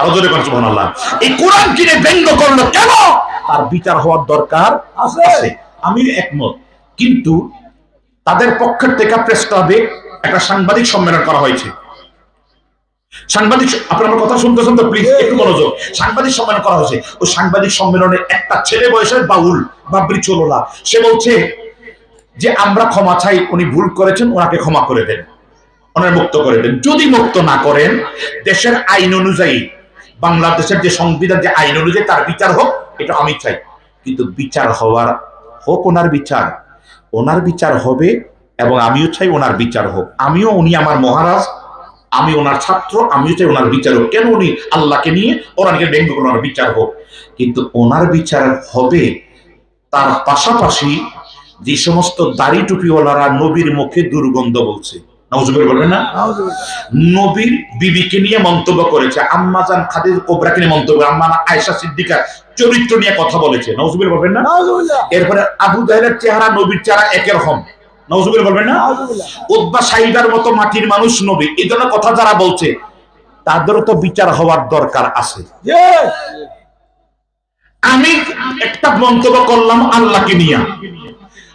আরও জোরে করছে আল্লাহ এই কোরআন কিনে ব্যঙ্গ করল কেন? তার বিচার হওয়ার দরকার আছে। আমি একমত। কিন্তু তাদের পক্ষের থেকে প্রেস ক্লাবে একটা সাংবাদিক সম্মেলন করা হয়েছে। সাংবাদিক আপনার আমার কথা শুনতেছেন তো প্লিজ একটু মনোযোগ। সাংবাদিক সম্মেলন করা হয়েছে। ওই সাংবাদিক সম্মেলনে একটা ছেলে বয়সের বাউল বাবরি চলোলা সে বলছে যে আমরা ক্ষমা চাই উনি ভুল করেছেন ওনাকে ক্ষমা করে দেন। ওনার মুক্ত করে দেন। যদি মুক্ত না করেন দেশের আইন অনুযায়ী বাংলাদেশের যে সংবিধান, যে আইন অনুযায়ী তার বিচার হোক, এটা আমি চাই। কিন্তু বিচার হওয়ার হোক ওনার বিচার ওনার বিচার হবে এবং আমিও চাই ওনার বিচার হোক। আমিও উনি আমার মহারাজ, আমি ওনার ছাত্র, আমিও চাই ওনার বিচার হোক। কেন উনি আল্লাহকে নিয়ে ওনাকে ব্যঙ্গ ওনার বিচার হোক? কিন্তু ওনার বিচার হবে তার পাশাপাশি যে সমস্ত দাড়ি টুপিওয়ালারা নবীর মুখে দুর্গন্ধ বলছে। নজরুল বলবেন না? নবীর বিবিকে নিয়ে মন্তব্য করেছে আম্মাজান খাদিজ কোবরাকে নিয়ে মন্তব্য আম্মা আয়েশা সিদ্দিকা চরিত্র নিয়ে কথা বলেছে। নজরুল বলবেন না? এরপরে আবু জাহেলের চেহারা নবীর চেহারা একরকম নজরুল বলবেন না? উদ্বা সাইদার মতো মাটির মানুষ নবী। এই ধরনের কথা যারা বলছে তাদেরও তো বিচার হওয়ার দরকার আছে। আমি একটা মন্তব্য করলাম আল্লাহকে নিয়ে।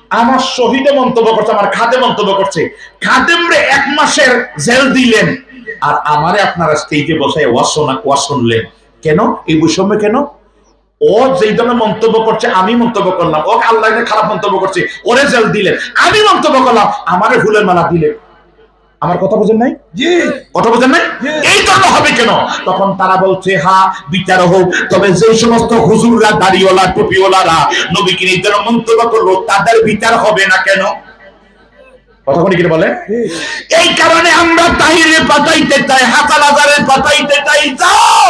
আমার শহীদে মন্তব্য করছে, আমার খাদে মন্তব্য করছে। খাদেম রে এক মাসের জেল দিলেন। আর আমারে আপনারা স্টেজে বসে ওয়াসনা শুনলেন। কেন? এই বৈষম্য কেন? ও যেই ধরনের মন্তব্য করছে, আমি মন্তব্য করলাম। ও আল্লাহ খারাপ মন্তব্য করছে, ওরে জেল দিলেন। আমি মন্তব্য করলাম, আমারে ভুলের মালা দিলেন। আমার কথা বোঝেন নাই? জি। কথা বোঝেন নাই। এই জন্য হবে কেন? তখন তারা বলছে হা বিচার হোক তবে যে সমস্ত হুজুররা দাড়িওয়ালা টুপিওয়ালারা নবীকে ধরনের মন্তব্য করল তাদের বিচার হবে না কেন? বলি কিনা বলে? এই কারণে আমরা তাহিরে পাঠাইতে চাই হাসান হাজারে পাঠাইতে চাই যাও!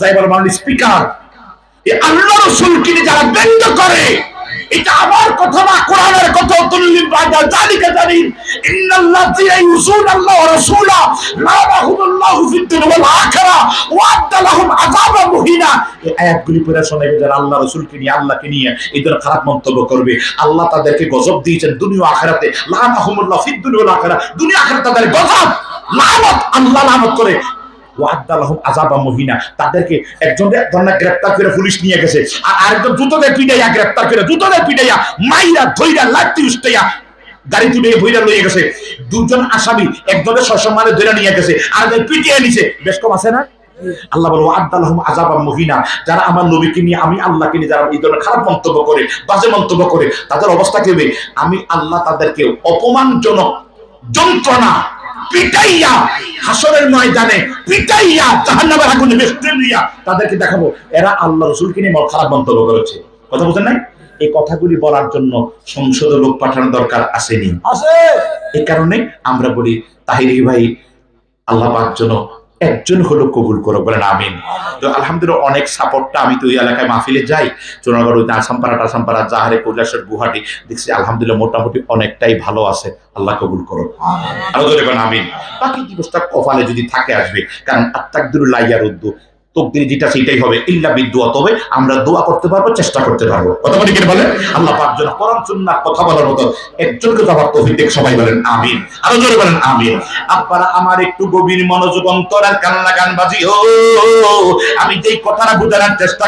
যাই বল মানে স্পিকার এই আল্লাহ রসুলকে যারা ব্যঙ্গ করে এটা আমার কথা না, কোরআনের কথা আল্লাহ ওয়া রাসূলা লানাহুমুল্লাহু ফিদ দুনিয়া ওয়াল আখিরা ওয়া মুহিনা। এই আয়াতগুলি পড়ে যারা আল্লাহ রাসূলকে নিয়ে, আল্লাহকে নিয়ে ধরনের খারাপ মন্তব্য করবে। আল্লাহ তাদেরকে গজব দিয়েছেন দুনিয়া আখিরাতে। লানাহুমুল্লাহ ফিদ দুনিয়া ওয়াল আখিরা, দুনিয়া আখিরাতে তাদের গজব, লানত, আল্লাহ লানত করে। ওয়াদালাহুম আযাবা মুহিনা। তাদেরকে একজন ধরনা গ্রেফতার করে পুলিশ নিয়ে গেছে। আর আরেকজন জুতোতে পিটাইয়া গ্রেফতার করে জুতোতে পিটাইয়া, মাইরা ধইরা লাঠি উস্তাইয়া গাড়ি তুলে ভইরা লইয়া গেছে। দুজন আসামি একজনের সসম্মানে ধরে নিয়ে গেছে আর পিটিয়ে নিছে। বেশ কম আছে না? আল্লাহ বলো আদালাহুম আযাবা মহিনা। যারা আমার নবীকে নিয়ে, আমি আল্লাহকে নিয়ে যারা এই ধরনের খারাপ মন্তব্য করে, বাজে মন্তব্য করে, তাদের অবস্থা কি হবে? আমি আল্লাহ তাদেরকে অপমানজনক যন্ত্রণা পিটাইয়া হাসরের ময়দানে পিটাইয়া জাহান্নামের আগুনে বেষ্টন দিয়া তাদেরকে দেখাবো এরা আল্লাহ রসুলকে নিয়ে খারাপ মন্তব্য করেছে। কথা বুঝেন নাই? এই কথাগুলি বলার জন্য সংসদে লোক পাঠানোর দরকার আসেনি। আছে এই কারণে আমরা বলি তাহিরি ভাই আল্লাহ পাক যেন একজন হলো কবুল করো, বলেন আমিন। তো আলহামদুলিল্লাহ অনেক সাপোর্টটা আমি তো ওই এলাকায় মাহফিলে যাই। চোনাগড় ওই আসামপাড়া টাসামপাড়া জাহারে কৈলাসের গুহাটি দেখছি, আলহামদুলিল্লাহ মোটামুটি অনেকটাই ভালো আছে। আল্লাহ কবুল করো। আরও ধরে আমিন। বাকি দিবসটা কপালে যদি থাকে আসবে, কারণ আত্মাকদুল্লাহ ইয়ার উদ্দু তকদির যেটা সেটাই হবে। ইল্লা আমরা দোয়া করতে পারব, চেষ্টা করতে পারব। কথা বলি আল্লাহ পাক যেন কোরআন কথা বলার মতো একজনকে তো সবাই বলেন আমিন। আরও জোরে বলেন আমিন। আপনারা আমার একটু গভীর মনোযোগ অন্তর আর কান্না গান বাজি ও আমি যেই কথাটা বোঝানোর চেষ্টা